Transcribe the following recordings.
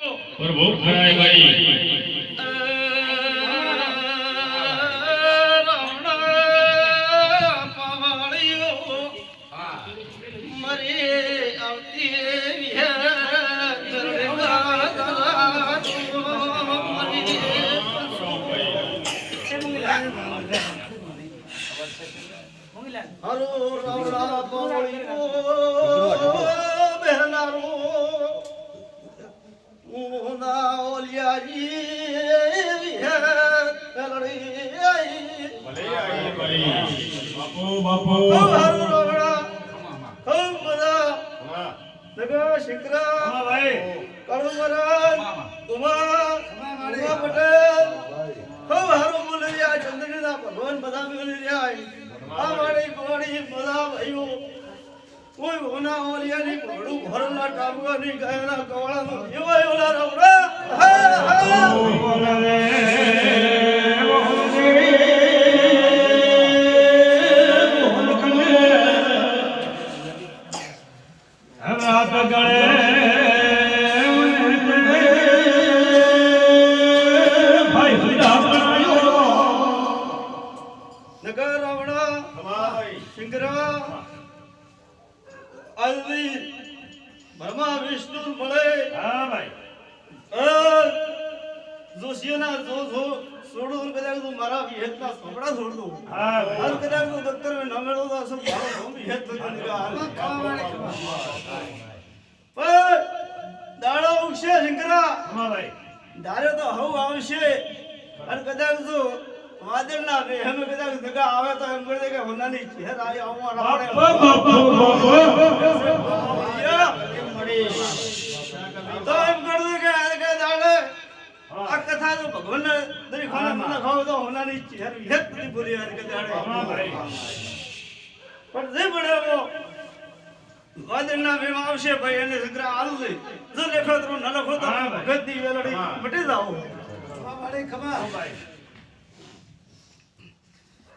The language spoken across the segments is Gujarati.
પ્રભુ ખરાય ભાઈ હરો રાવડા પવળીઓ બહેનારો ઓલિયાજી હે તલડી બાપુ બાપુ નગા શંકરા કળુમરન ઉમા ઉમા પટેલ હો હરો બોલિયા ચંદ્રના ભગવાન બધા બોલી રહ્યા આ વાળી ગોળી બધા ભાઈઓ કોઈ હોના ઓલિયાની ઘોડું ભરલા ટાબુઆની ગાયના કવાળાનો એવા એવલા રવડા. હા હા! આજની બ્રહ્મા વિષ્ણુ મળે. અ, જોશીઓના જો જો છોડું કદાચ તું મારા વિહેતના સોપડા છોડ દઉં હાલ કદાચ તું દફતર મેં ન મેળવું તો અસલ મારો ધોમ વિહેત નીકળ્યો. હાલ. પણ દાડો ઉગશે શંકરા. ધારે તો હવ આવશે. અને કદાચ જો વાદળના વેહમે કદાચ દગા આવે તો એમ કરી દે કે હોનાની ચહેર આવી આવવા રાવણે. તો એમ કરી દે કે આ કે દાડે આ કથા તો ભગવાન દરી ખાને મને ખાવ તો હોનાની ચહેર વિહેત નથી બોલી આ કે દાડે. પણ જે પડ્યો વાદળના વેમ આવશે ભાઈ એને સગરા આલુ દે. જો લેખો તો ન લખો તો ભગતની વેલડી મટી જાઓ. મારી ખબર બસ કાળો મારા લખા વેળાએ ઓલા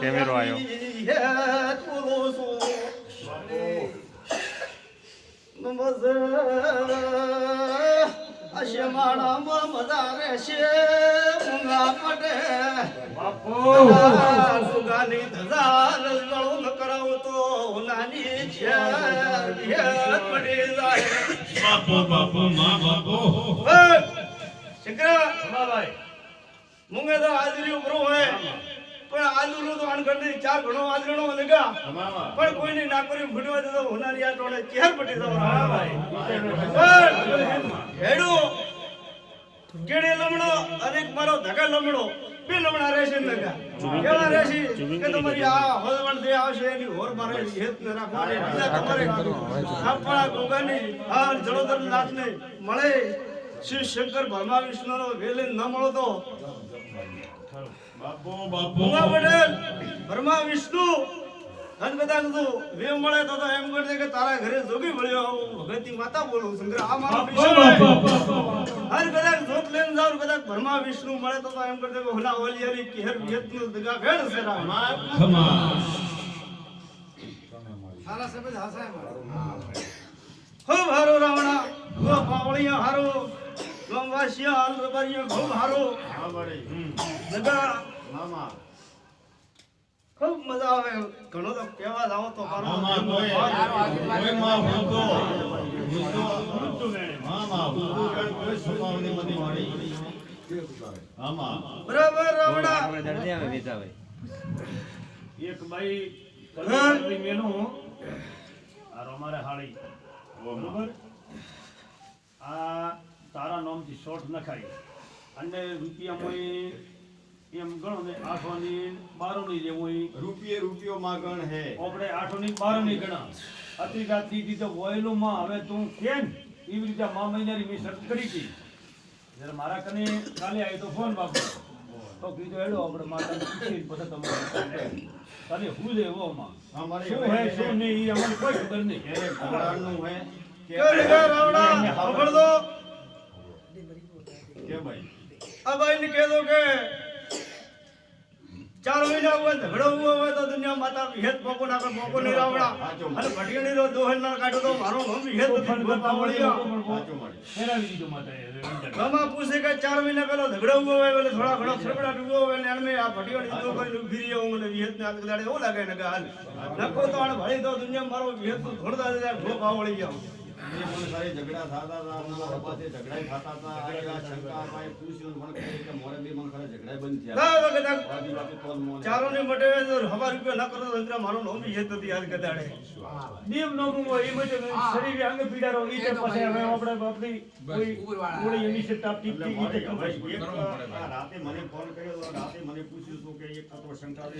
કેમેરો બસ અશમાણામાં મજા રહેશે મૂંગા પટે સુગાની ધજાર લળું ન કરાવું તો નાની છે. પડી બાપુ બાપુ મા બાપુ હે! શંકરા મૂંગે તો હાજરી ઉપર હોય પણ આજુનું તો અણગણની ચાર ઘણો આજરણો લગા પણ કોઈની નાકરી ફૂટવા દેતો હોનારી આ ટોળે ચહેર પટી જવાનો હેડું કેડે લમણો અને મારો ધગા લમણો બે લમણા રહેશે ને લગા કેવા રહેશે? કે તમારી આ હળવણ જે આવશે એની હોર મારે હેત ને રાખવાની. બીજા તમારે આપણા ગોગાની આ જળોદર નાથને મળે. શ્રી શંકર ભરમા વિષ્ણુનો વેલે ન મળો તો. બાપો બાપો. ભરમા વિષ્ણુ. ધન કદાચ તું વેમ મળે તો તો એમ કરજે કે તારા ઘરે જોગી મળ્યો. હું ભગવતી માતા બોલું શંકર આ મારો હર કદાચ જોત લઈને જાવ કદાચ ભરમા વિષ્ણુ મળે તો તો એમ કરજે કે હોલા ઓલિયાની કેહર વિયતનું દગા ભેળ છે રામ. ખમા ખૂબ હારો રાવણા ગો પાવળિયા હારો ગમવાસિયા હાલ રબારીયા ખૂબ હારો. દગા ખૂબ મજા આવે ઘણો તો કહેવા જાવ તો મારો મામા કોઈ. કોઈ માં ભૂતો ભૂતો મામા ભૂતો કોઈ સ્વભાવની મની વાળી આમાં બરાબર રાવણા એક ભાઈ હા. મેનો. આ અમારે હાળી. બરાબર? આ તારા નામથી શોર્ટ નખાય અને રૂપિયામાં એમ ગણો ને આઠોની બારો ની હોય. રૂપિયે રૂપિયો માં ગણ હે. આપણે આઠોની બારોની ગણા. અતિ રાતની દીધો વહેલું માં હવે તું કેમ એવી રીતે મા મહિનાની મેં શરત કરી હતી? જ્યારે મારા કને કાલે આવ્યો તો ફોન બાપુ. તો કીધું હેડો આપણે માતાને પૂછી પછી તમારે કાલે હું જ એવો માં અમારે શું હે શું નહીં એ અમને કોઈ ખબર નહીં. હે. કે લીધા દો. કે ભાઈ? આ ભાઈ ને કહી દો કે ચાર મહિના હોય ઝઘડો ઊભો હોય તો દુનિયા માતા વિહેત પોકો નાખે પોકો નહીં રાવડા અને ભટિયાણી રો દોહન ના કાઢો તો મારો નામ વિહેત તો નથી ફોન ગોપા કરતા હોય વળિયા. તો પણ બહુ સાચું મળે. ફેરાવી દીધું માતાએ વિંદર. મામા પૂછે કે ચાર મહિના પેલો ઝઘડો ઊભો હોય એટલે થોડા ઘણો ફરફડા ડૂબો હોય ને એમને આ ભટિયાણી દો કરી ઊભી રહી હું મને વિહેત ને આગળ દાડે એવું લાગે ને કે હાલ નકો તો આને ભળી તો દુનિયા મારો વિહેત તો ધોળતા જાય ગોપા વળી ગયા ઝઘડા થતા હતા અમારા થતા હતા આ આ શંકા અપાય પૂછ્યું મને કહે કે મોરે બી મને ખાલી ઝઘડાય બંધ થયા ના મટે હવા રૂપિયા ના કરો અંતરા મારો નામ વિહેત નથી હાલ ગદાડે દીવ નવમું હોય, એ બધું શરીરે અંગ પીડારો, ઈ તે પછી હવે આપણે આપણી કોઈ ગોળી એની છે તાપ એટલે ટીપતી, ઈ મારે તે હવે કમાઈ. એક આ રાતે મને ફોન કર્યો રાતે મને પૂછ્યું તો કે એક તો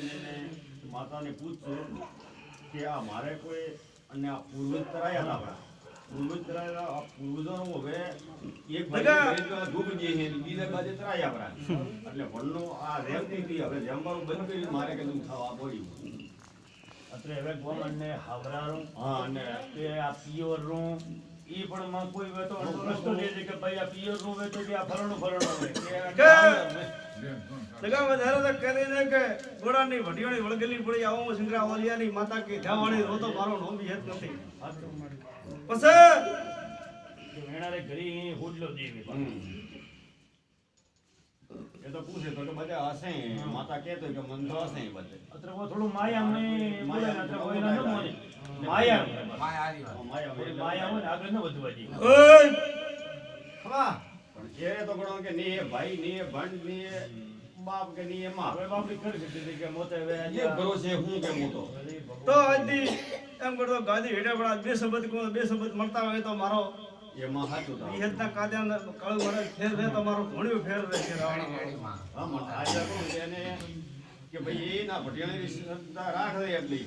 એને માતાને પૂછશું કે આ મારે કોઈ અને આ પૂર્વજ કરાયા હતા આ પૂર્વજોનું હવે એક ભાઈ ડૂબ જઈએ છે બીજા બાજુ તરાયા આપણા. એટલે વનનું આ રેમતી હતી હવે રેમવાનું બંધ કર્યું મારે કીધું થવા પડ્યું. અત્રે હવે ગોમનને હાવરાનું, હા અને કે આ પિયોરનું, ઈ પણ માં કોઈ વેતો રસ્તો છે કે ભાઈ આ પિયોરનું વેચો કે આ કે કે- હાવરાનું. લગા વધારે તો કરીને કે ગોડાની ભટિયાણી વળગેલી પડી આવો સિંગરા ઓલિયાની માતા કે ધાવાળી રોતો મારો નામ વિહેત નથી. પછી વેણારે ઘરી હોડલો દેવી એ તો પૂછે તો કે હશે માતા કહેતો કે મન તો હશે બધે. અત્રે વો થોડું માયામને બોલે ને અત્રે કોઈ ના મોને. માયા માયા થોડી માયા હોય ને આગળ ન વધવા દે. ઓય પણ એ તો ગણો કે ની ભાઈ ની એ ભંડની બાપ કે ની એમાં. હવે હવે બાપડી કરી દીધી કે મોતે હવે એ ભરોસે હું કે હું તો તો આજથી એમ કરતો ગાદી હેઠે પડા બે શબ્દ કો બે શબ્દ મળતા હોય તો મારો એમાં સાચું તો વિહેતના કાદ્યાના કાળું મારે ફેર રહે તમારો મારો ઘણું ફેર રહે છે રાવણ હા મને આજે કહું કે એને? કે ભાઈ એના ના ભટિયાણી શ્રદ્ધા રાખે એટલી.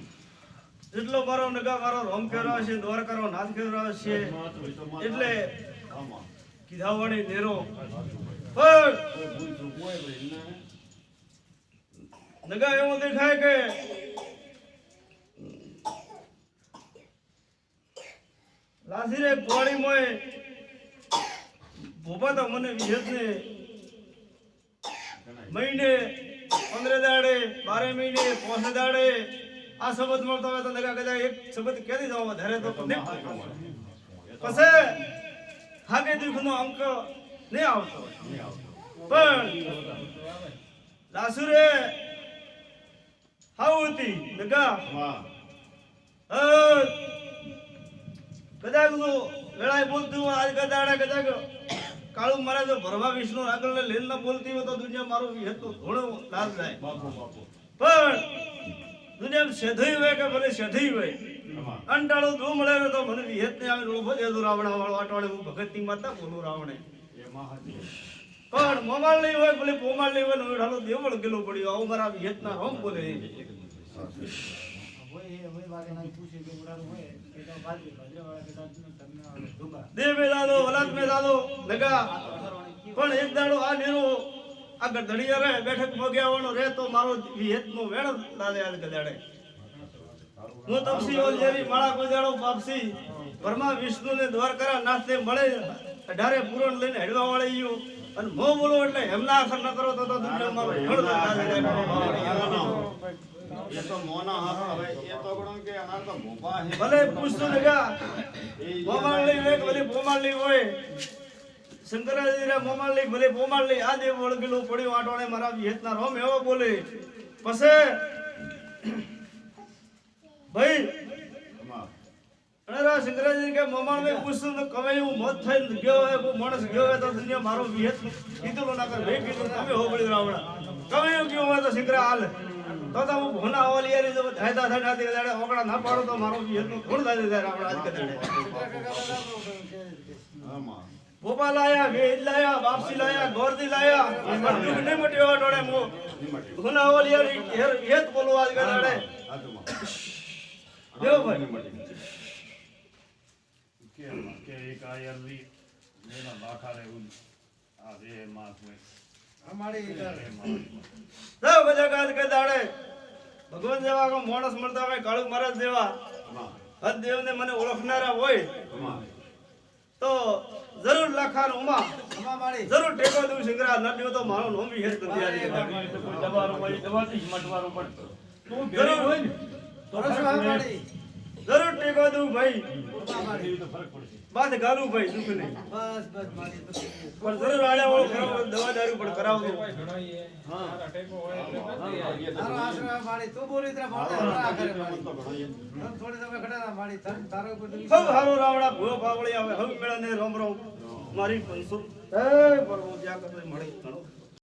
જેટલો મારો નગા મારો રોમ કેવરાવ છે દ્વારકાનો નાથ કેવરાવ છે એટલે કીધા કીધાવાળી નેરો નગા એવું દેખાય કે લાસીરે ગોળી મોય ભોપા તો મને વિહેત ને મહિને પંદર દાડે, બારે મહિને પોસ દાડે આ શબ્દ મળતો હોય તો નગા કદાચ એક શબ્દ કહી જાવ વધારે તો પછી હાગે દુઃખનો અંક નહીં આવતો પણ લાસુરે હાઉ હતી નગા? કદાચ લડાઈ બોલતી હોય આજ કદાડા કદાચ કાળું મારા જો ભરવા વિષ્ણુ આગળ ને લેન ના બોલતી હોય તો દુનિયા મારું હેતુ ઘણો લાભ થાય બાપુ. પણ દુનિયા શેધઈ હોય કે ભલે શેધઈ હોય? અંટાળો દો મળે ને તો મને વિહેત ને આવે ઊભો દેતો રાવણા વાળો અટવાડે હું ભગતની માતા બોલું રાવણે. પણ મોમાળ નહીં હોય ભલે પોમાલ નહીં હોય ને ઢાલો દેવળ ગેલો પડ્યો. આવું મારા વિહેત ના રોમ બોલે દે મે વલાદ લગા પણ એક દાડો આ નેરો આગળ ધડિયા રહે બેઠક મોગ્યાવાનો રહે તો મારો વિહેતનો વેણ દાદે આજ ગદાડે હું તપસી ઓલ જેવી માળા ગોજાડો બાપસી પરમા વિષ્ણુ ને દ્વારકા નાથે મળે અઢારે પૂરણ લઈને હેડવા વાળી ઈયો. અને મો બોલો એટલે એમના અસર ન કરો તો દુનિયા મારો ઘણ દાદે એ તો મોના હાથ હવે એ તો ગણો કે આના તો ભોપા ભલે પૂછતો હોય કે ભલે પોમાળલી હોય. શંકરાચાર્ય મોમાલ મોમાળલી ભલે પોમાળલી આ દેવ વળગેલું પડ્યું આટોણે મારા વિહેતના રોમ એવો બોલે. પછે, ભાઈ આમાં. અને રા શંકરાજી કે મમાણ મેં પૂછતું તો હું મત થઈને ગયો હે કોઈ માણસ ગયો હે તો દુનિયા મારો વિહેત કીધું ના કરે. મેં કીધું, તમે હોબળી રાવણા કવે એવું ગયો તો શંકરા હાલ. તો તો હું ભોના ઓલી એરી જો ધાયતા થાય નાતી દાડે ઓકડા ના પાડો તો મારો વિહેતનું થાય થાય રાવણા આજ કે ભોપા લાયા વેજ લાયા વાપસી લાયા ગોરદી લાયા. નહીં મટ્યો ડોળે મો ભોના ઓલી હેર હેત બોલો આજ ગડાડે. દેવો ભાઈ. કે કે એક આ યરલી મેના લાખા રે ઉન આ રે માસ મે સૌ બધા કાજ કે દાડે. ભગવાન જેવા કો માણસ મળતા હોય કાળુ મહારાજ જેવા. હદ દેવને મને ઓળખનારા હોય. તો જરૂર લખાણ ઉમા. જરૂર ટેકો દઉં શંકરા ન દ્યો તો મારો નોમ હેત નથી આલી. તો કોઈ દવાથી હિંમત મટવાનું પણ. તું ભેળી હોય ને. જરૂર ટેકો દઉં ભાઈ. તો બાદ ગાલું ભાઈ દુઃખ નહીં. પણ જરૂર આડે વાળો કરાવો દવા દારૂ પણ કરાવજો ખૂબ હારો રાવડા ભૂયો ભાવળી આવે હવે મેળાને રોમ રોમ. મારી પંસુ એ પરમો જ્યાં કરે મળી ઘણો